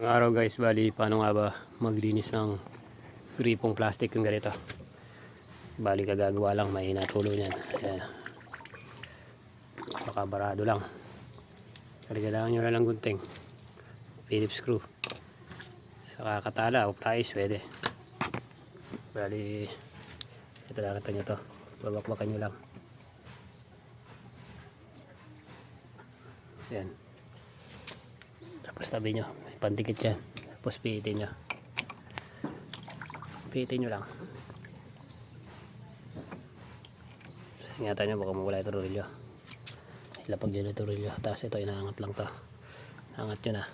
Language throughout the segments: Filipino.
Ang araw guys, bali paano nga ba maglinis ng gripong plastic yung ganito. Bali kagagawa lang, may natulo niyan. Ayan. Makabarado lang. Kailangan nyo na lang gunting. Phillips screw. Saka katala o pliers pwede. Bali, ito lang nyo to. Babakbakan nyo lang. Ayan. Tapos tabi nyo, may pandikit yan. Tapos pihitin nyo. Pihitin nyo lang. Tapos ingatan nyo baka mawala yung tornilyo. Ilapag nyo yung tornilyo. Tapos ito, inaangat lang to. Angat nyo na.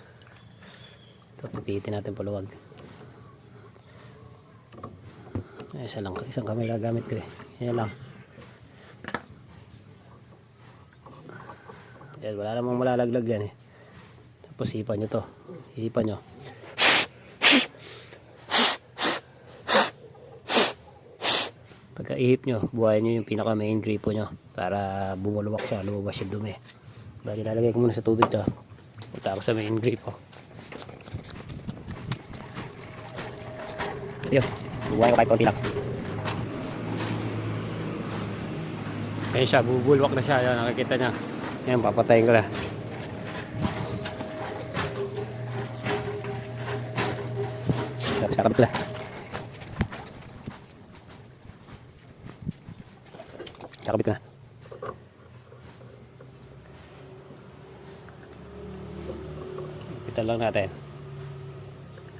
Ito, pipihitin natin paluwag. Isa lang, isang kamay gagamit ko eh. Yan lang. Yan, wala namang malalaglag yan eh. Tapos hipan nyo to. Hipan nyo. Pagka ihip nyo, buhayin nyo yung pinaka main gripo nyo para bumuluwak siya, lumabas yung dumi. Bali, lalagay ko muna sa tubig to. Punta ako sa main gripo. Yun, buhayin ko kahit konti lang. Ayan siya, bubulwak na siya. Ayan, nakikita niya. Ayan, papatayin ko na. Sarap pala. Kakabit na. Kapitan lang natin.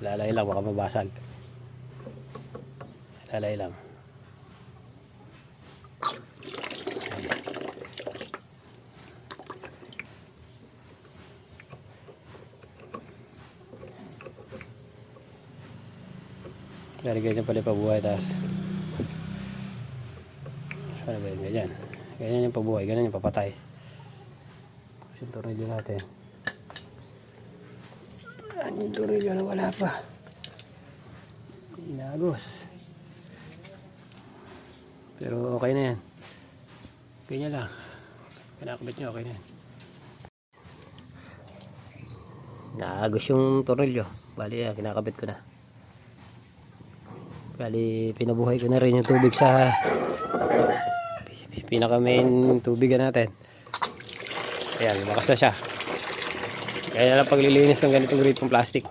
Lalay lang, baka mabasag. Lalay lang. Lalagyan niya pala pabuhay tapos ano ba yun? Ganyan. Ganyan yung pabuhay. Ganyan yung papatay. Tapos yung tornilyo natin. Yan yung tornilyo na wala pa. Inagos. Pero okay na yan. Ganyan lang. Pinakabit nyo, okay na yan. Naagos yung tornilyo. Bali, yan, kinakabit ko na. Bali, pinabuhay ko na rin yung tubig sa pinaka main tubigan natin. Ayan, lumakas na siya. Kaya lang paglilinis ng ganitong gritong plastic.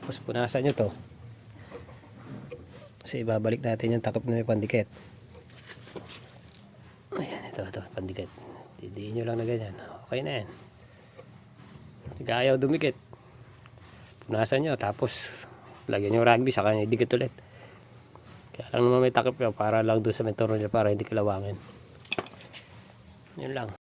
Tapos punasan nyo to. Kasi ibabalik natin yung takip na may pandikit. Ayan, ito, ito, pandikit. Didiin nyo lang na ganyan. Okay na yan. Hindi dumikit. Punasan nyo, tapos lagyan nyo rugby, saka idikit ulit. Kaya lang naman may takip yun para lang doon sa may tornilyo para hindi kalawangin. Yun lang.